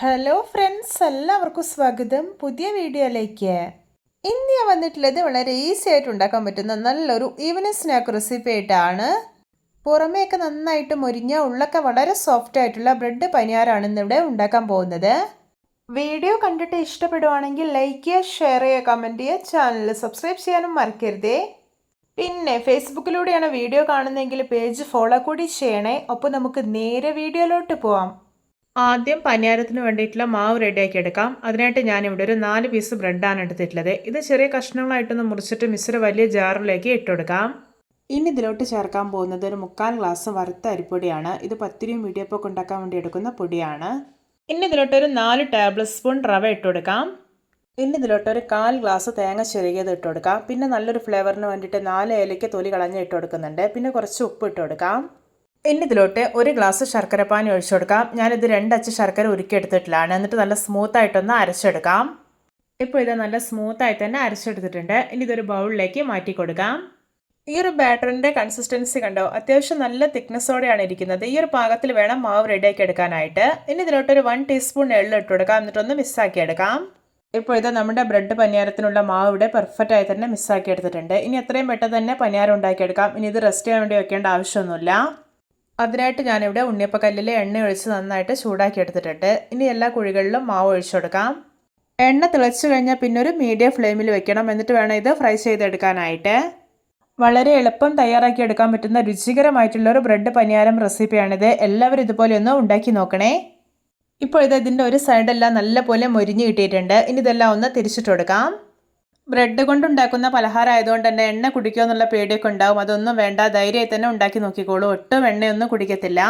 Hello friends എല്ലാവർക്കും സ്വാഗതം. പുതിയ വീഡിയോയിലേക്ക്. ഇന്ന് ഞാൻ വന്നിട്ടുള്ളത് വളരെ ഈസി ആയിട്ട് ഉണ്ടാക്കാൻ പറ്റുന്ന നല്ലൊരു ഈവനിങ് സ്നാക്ക് റെസിപ്പി ആയിട്ടാണ്. പുറമേയൊക്കെ നന്നായിട്ട് മുരിഞ്ഞ ഉള്ളൊക്കെ വളരെ സോഫ്റ്റ് ആയിട്ടുള്ള ബ്രെഡ് പനിയാറാണ് ഇന്നിവിടെ ഉണ്ടാക്കാൻ പോകുന്നത്. വീഡിയോ കണ്ടിട്ട് ഇഷ്ടപ്പെടുവാണെങ്കിൽ ലൈക്ക് ചെയ്യുക ഷെയർ ചെയ്യുക കമന്റ് ചെയ്യുക ചാനൽ സബ്സ്ക്രൈബ് ചെയ്യാനും മറക്കരുതേ. പിന്നെ ഫേസ്ബുക്കിലൂടെയാണ് വീഡിയോ കാണുന്നതെങ്കിൽ പേജ് ഫോളോ കൂടി ചെയ്യണേ. ഒപ്പം നമുക്ക് നേരെ വീഡിയോയിലോട്ട് പോവാം. ആദ്യം പനിയാരത്തിന് വേണ്ടിയിട്ടുള്ള മാവ് റെഡിയാക്കി എടുക്കാം. അതിനായിട്ട് ഞാനിവിടെ ഒരു നാല് പീസ് ബ്രെഡാണ് എടുത്തിട്ടുള്ളത്. ഇത് ചെറിയ കഷ്ണങ്ങളായിട്ടൊന്ന് മുറിച്ചിട്ട് മിശ്ര വലിയ ജാറിലേക്ക് ഇട്ടുകൊടുക്കാം ഇനി ഇതിലോട്ട് ചേർക്കാൻ പോകുന്നത് ഒരു മുക്കാൽ ഗ്ലാസ് വറുത്ത അരിപ്പൊടിയാണ്. ഇത് പത്തിരിയും മീഡിയപ്പൊക്കെ ഉണ്ടാക്കാൻ വേണ്ടി എടുക്കുന്ന പൊടിയാണ്. ഇനി ഇതിലോട്ട് ഒരു നാല് ടേബിൾ സ്പൂൺ റവ ഇട്ട് കൊടുക്കാം. ഇനി ഇതിലോട്ട് ഒരു കാൽ ഗ്ലാസ് തേങ്ങ ചെറുകിയത് ഇട്ട് കൊടുക്കാം. പിന്നെ നല്ലൊരു ഫ്ലേവറിന് വേണ്ടിയിട്ട് നാല് ഏലയ്ക്ക് തൊലി കളഞ്ഞ് ഇട്ട് കൊടുക്കുന്നുണ്ട്. പിന്നെ കുറച്ച് ഉപ്പ് ഇട്ട് കൊടുക്കാം. ഇനി ഇതിലോട്ട് ഒരു ഗ്ലാസ് ശർക്കര പാനി ഒഴിച്ചു കൊടുക്കാം. ഞാനിത് രണ്ടച്ച് ശർക്കര ഉരുക്കിയെടുത്തിട്ടില്ലാണ് എന്നിട്ട് നല്ല സ്മൂത്തായിട്ടൊന്ന് അരച്ചെടുക്കാം. ഇപ്പോൾ ഇത് നല്ല സ്മൂത്തായി തന്നെ അരച്ചെടുത്തിട്ടുണ്ട്. ഇനി ഇതൊരു ബൗളിലേക്ക് മാറ്റി കൊടുക്കാം. ഈ ഒരു ബാറ്ററിന്റെ കൺസിസ്റ്റൻസി കണ്ടോ? അത്യാവശ്യം നല്ല തിക്നെസ്സോടെയാണ് ഇരിക്കുന്നത്. ഈ ഒരു പാകത്തിൽ വേണം മാവ് റെഡിയാക്കി എടുക്കാനായിട്ട്. ഇനി ഇതിലോട്ട് ഒരു വൺ ടീസ്പൂൺ എള്ള് ഇട്ട് കൊടുക്കാം. എന്നിട്ടൊന്ന് മിസ്സാക്കി എടുക്കാം. ഇപ്പോൾ ഇത് നമ്മുടെ ബ്രെഡ് പനിയാരത്തിനുള്ള മാവ് ഇവിടെ പെർഫെക്റ്റ് ആയി തന്നെ മിസ്സാക്കി എടുത്തിട്ടുണ്ട്. ഇനി എത്രയും പെട്ടെന്ന് തന്നെ പനിയാരം ഉണ്ടാക്കിയെടുക്കാം. ഇനി ഇത് റെസ്റ്റ് ചെയ്യാൻ വേണ്ടി വെക്കേണ്ട ആവശ്യമൊന്നുമില്ല. അതിനായിട്ട് ഞാനിവിടെ ഉണ്ണിയപ്പക്കല്ലിൽ എണ്ണ ഒഴിച്ച് നന്നായിട്ട് ചൂടാക്കി എടുത്തിട്ടുണ്ട് ഇനി എല്ലാ കുഴികളിലും മാവ് ഒഴിച്ചു കൊടുക്കാം. എണ്ണ തിളച്ചു കഴിഞ്ഞാൽ പിന്നെ ഒരു മീഡിയം ഫ്ലെയിമിൽ വെക്കണം. എന്നിട്ട് വേണം ഇത് ഫ്രൈ ചെയ്തെടുക്കാനായിട്ട്. വളരെ എളുപ്പം തയ്യാറാക്കി എടുക്കാൻ പറ്റുന്ന രുചികരമായിട്ടുള്ള ഒരു ബ്രെഡ് പനിയാരം റെസിപ്പിയാണിത്. എല്ലാവരും ഇതുപോലെ ഒന്ന് ഉണ്ടാക്കി നോക്കണേ. ഇപ്പോൾ ഇത് ഇതിന്റെ ഒരു സൈഡെല്ലാം നല്ലപോലെ മൊരിഞ്ഞ് കിട്ടിയിട്ടുണ്ട്. ഇനി ഇതെല്ലാം ഒന്ന് തിരിച്ചിട്ട് കൊടുക്കാം. ബ്രെഡ് കൊണ്ടുണ്ടാക്കുന്ന പലഹാരം ആയതുകൊണ്ട് തന്നെ എണ്ണ കുടിക്കുമോ എന്നുള്ള പേടിയൊക്കെ ഉണ്ടാവും. അതൊന്നും വേണ്ട. ധൈര്യമായി തന്നെ ഉണ്ടാക്കി നോക്കിക്കോളൂ. ഒട്ടും എണ്ണയൊന്നും കുടിക്കത്തില്ല.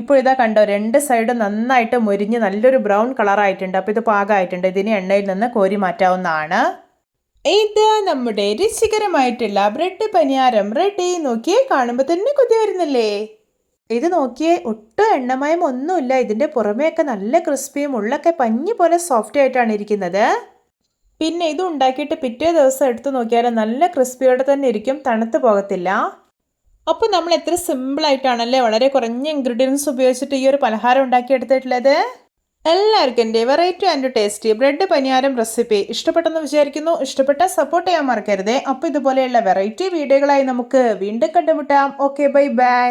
ഇപ്പോൾ ഇതാ കണ്ടോ രണ്ട് സൈഡും നന്നായിട്ട് മുരിഞ്ഞ് നല്ലൊരു ബ്രൗൺ കളറായിട്ടുണ്ട് അപ്പോൾ ഇത് പാകമായിട്ടുണ്ട്. ഇതിന് എണ്ണയിൽ നിന്ന് കോരി മാറ്റാവുന്നതാണ്. ഇത് നമ്മുടെ രുചികരമായിട്ടുള്ള ബ്രെഡ് പനിയാരം റെഡി നോക്കിയേ കാണുമ്പോൾ തന്നെ കൊതി വരുന്നില്ലേ? ഇത് നോക്കിയേ ഒട്ടും എണ്ണമയം ഒന്നുമില്ല. ഇതിന്റെ പുറമേയൊക്കെ നല്ല ക്രിസ്പിയും ഉള്ളൊക്കെ പഞ്ഞി പോലെ സോഫ്റ്റ് ആയിട്ടാണ് ഇരിക്കുന്നത്. പിന്നെ ഇത് ഉണ്ടാക്കിയിട്ട് പിറ്റേ ദിവസം എടുത്തു നോക്കിയാൽ നല്ല ക്രിസ്പിയോടെ തന്നെ ഇരിക്കും തണുത്ത് പോകത്തില്ല. അപ്പോൾ നമ്മൾ എത്ര സിമ്പിളായിട്ടാണല്ലേ വളരെ കുറഞ്ഞ ഇൻഗ്രീഡിയൻസ് ഉപയോഗിച്ചിട്ട് ഈ ഒരു പലഹാരം ഉണ്ടാക്കിയെടുത്തിട്ടുള്ളത്? എല്ലാവർക്കും എന്റെ variety and tasty bread paniyaram recipe ഇഷ്ടപ്പെട്ടെന്ന് വിചാരിക്കുന്നു. ഇഷ്ടപ്പെട്ട സപ്പോർട്ട് ചെയ്യാൻ മറക്കരുതേ. അപ്പോൾ ഇതുപോലെയുള്ള വെറൈറ്റി വീഡിയോകളായി നമുക്ക് വീണ്ടും കണ്ടുമുട്ടാം. Okay bye bye